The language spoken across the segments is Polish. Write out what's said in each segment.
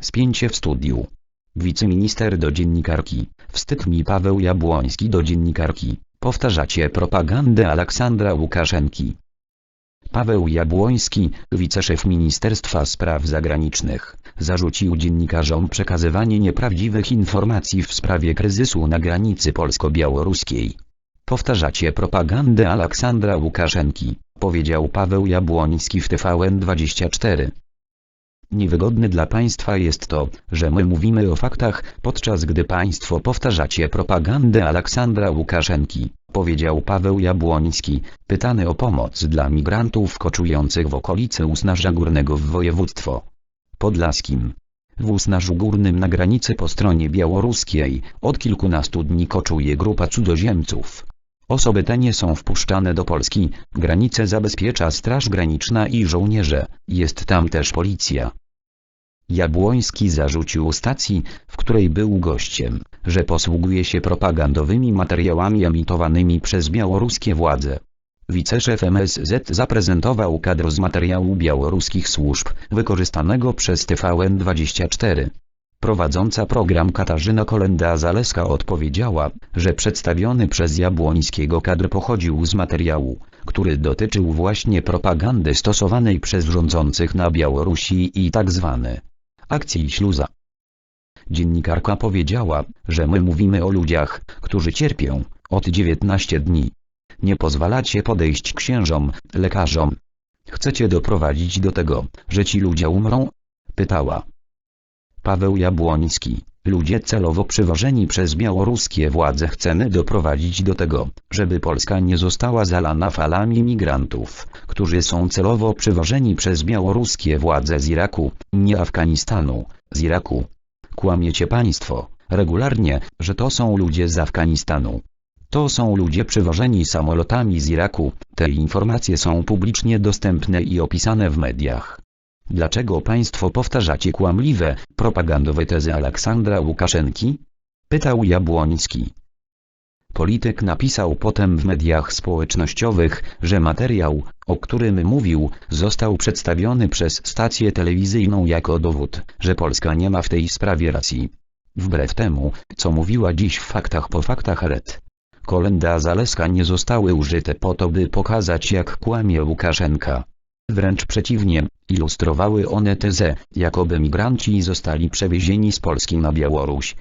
Spięcie w studiu. Wiceminister do dziennikarki. Wstyd mi Paweł Jabłoński do dziennikarki. Powtarzacie propagandę Aleksandra Łukaszenki. Paweł Jabłoński, wiceszef Ministerstwa Spraw Zagranicznych, zarzucił dziennikarzom przekazywanie nieprawdziwych informacji w sprawie kryzysu na granicy polsko-białoruskiej. Powtarzacie propagandę Aleksandra Łukaszenki, powiedział Paweł Jabłoński w TVN24. Niewygodne dla państwa jest to, że my mówimy o faktach, podczas gdy państwo powtarzacie propagandę Aleksandra Łukaszenki, powiedział Paweł Jabłoński, pytany o pomoc dla migrantów koczujących w okolicy Usnarza Górnego w województwo podlaskim. W Usnarzu Górnym na granicy po stronie białoruskiej od kilkunastu dni koczuje grupa cudzoziemców. Osoby te nie są wpuszczane do Polski, granicę zabezpiecza Straż Graniczna i żołnierze, jest tam też policja. Jabłoński zarzucił stacji, w której był gościem, że posługuje się propagandowymi materiałami emitowanymi przez białoruskie władze. Wiceszef MSZ zaprezentował kadr z materiału białoruskich służb, wykorzystanego przez TVN24. Prowadząca program Katarzyna Kolenda-Zaleska odpowiedziała, że przedstawiony przez Jabłońskiego kadr pochodził z materiału, który dotyczył właśnie propagandy stosowanej przez rządzących na Białorusi i tzw. akcji śluza. Dziennikarka powiedziała, że my mówimy o ludziach, którzy cierpią, od 19 dni. Nie pozwalacie podejść księżom, lekarzom. Chcecie doprowadzić do tego, że ci ludzie umrą? Pytała. Paweł Jabłoński. Ludzie celowo przywożeni przez białoruskie władze chcemy doprowadzić do tego, żeby Polska nie została zalana falami migrantów, którzy są celowo przywożeni przez białoruskie władze z Iraku, nie Afganistanu, z Iraku. Kłamiecie państwo, regularnie, że to są ludzie z Afganistanu. To są ludzie przywożeni samolotami z Iraku, te informacje są publicznie dostępne i opisane w mediach. Dlaczego państwo powtarzacie kłamliwe, propagandowe tezy Aleksandra Łukaszenki? Pytał Jabłoński. Polityk napisał potem w mediach społecznościowych, że materiał, o którym mówił, został przedstawiony przez stację telewizyjną jako dowód, że Polska nie ma w tej sprawie racji. Wbrew temu, co mówiła dziś w faktach po faktach red. Kolenda Zaleska nie zostały użyte po to by pokazać jak kłamie Łukaszenka. Wręcz przeciwnie, ilustrowały one tezę, jakoby migranci zostali przewiezieni z Polski na Białoruś.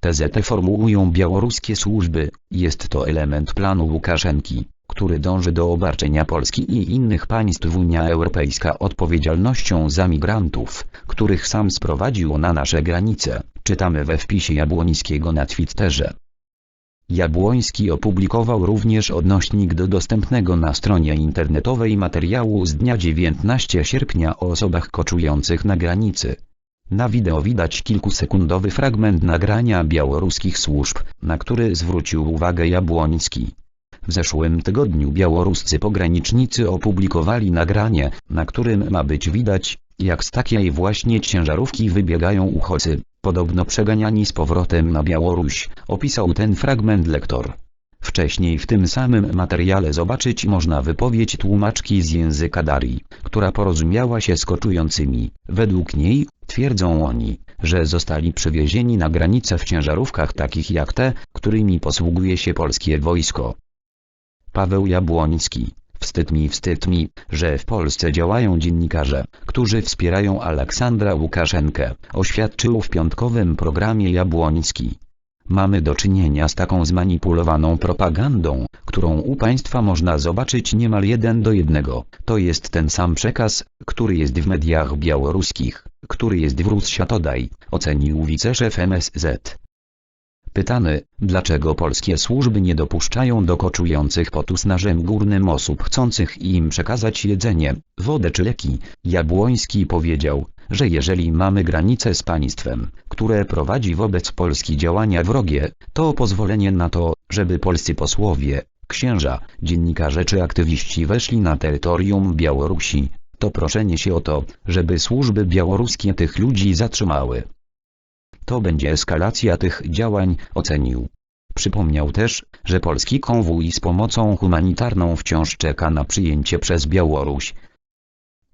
Tezę tę formułują białoruskie służby, jest to element planu Łukaszenki, który dąży do obarczenia Polski i innych państw Unia Europejska odpowiedzialnością za migrantów, których sam sprowadził na nasze granice, czytamy we wpisie Jabłońskiego na Twitterze. Jabłoński opublikował również odnośnik do dostępnego na stronie internetowej materiału z dnia 19 sierpnia o osobach koczujących na granicy. Na wideo widać kilkusekundowy fragment nagrania białoruskich służb, na który zwrócił uwagę Jabłoński. W zeszłym tygodniu białoruscy pogranicznicy opublikowali nagranie, na którym ma być widać, jak z takiej właśnie ciężarówki wybiegają uchodźcy, podobno przeganiani z powrotem na Białoruś, opisał ten fragment lektor. Wcześniej w tym samym materiale zobaczyć można wypowiedź tłumaczki z języka Darii, która porozumiała się z koczującymi. Według niej, twierdzą oni, że zostali przywiezieni na granicę w ciężarówkach takich jak te, którymi posługuje się polskie wojsko. Paweł Jabłoński Wstyd mi, wstyd mi, że w Polsce działają dziennikarze, którzy wspierają Aleksandra Łukaszenkę, oświadczył w piątkowym programie Jabłoński. Mamy do czynienia z taką zmanipulowaną propagandą, którą u państwa można zobaczyć niemal jeden do jednego. To jest ten sam przekaz, który jest w mediach białoruskich, który jest w Rusświatodaj, ocenił wiceszef MSZ. Pytany, dlaczego polskie służby nie dopuszczają do koczujących pod Usnażem Górnym osób chcących im przekazać jedzenie, wodę czy leki, Jabłoński powiedział, że jeżeli mamy granicę z państwem, które prowadzi wobec Polski działania wrogie, to pozwolenie na to, żeby polscy posłowie, księża, dziennikarze czy aktywiści weszli na terytorium Białorusi, to proszenie się o to, żeby służby białoruskie tych ludzi zatrzymały. To będzie eskalacja tych działań, ocenił. Przypomniał też, że polski konwój z pomocą humanitarną wciąż czeka na przyjęcie przez Białoruś.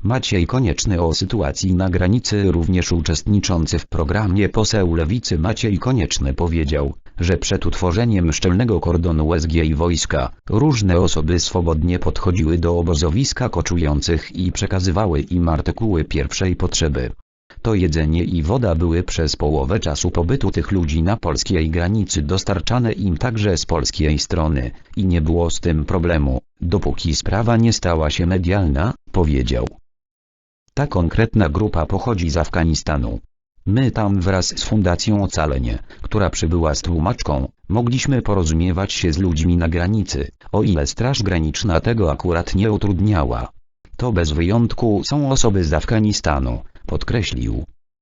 Maciej Konieczny o sytuacji na granicy również uczestniczący w programie poseł Lewicy Maciej Konieczny powiedział, że przed utworzeniem szczelnego kordonu SG i wojska, różne osoby swobodnie podchodziły do obozowiska koczujących i przekazywały im artykuły pierwszej potrzeby. To jedzenie i woda były przez połowę czasu pobytu tych ludzi na polskiej granicy dostarczane im także z polskiej strony, i nie było z tym problemu, dopóki sprawa nie stała się medialna, powiedział. Ta konkretna grupa pochodzi z Afganistanu. My tam wraz z Fundacją Ocalenie, która przybyła z tłumaczką, mogliśmy porozumiewać się z ludźmi na granicy, o ile Straż Graniczna tego akurat nie utrudniała. To bez wyjątku są osoby z Afganistanu, podkreślił.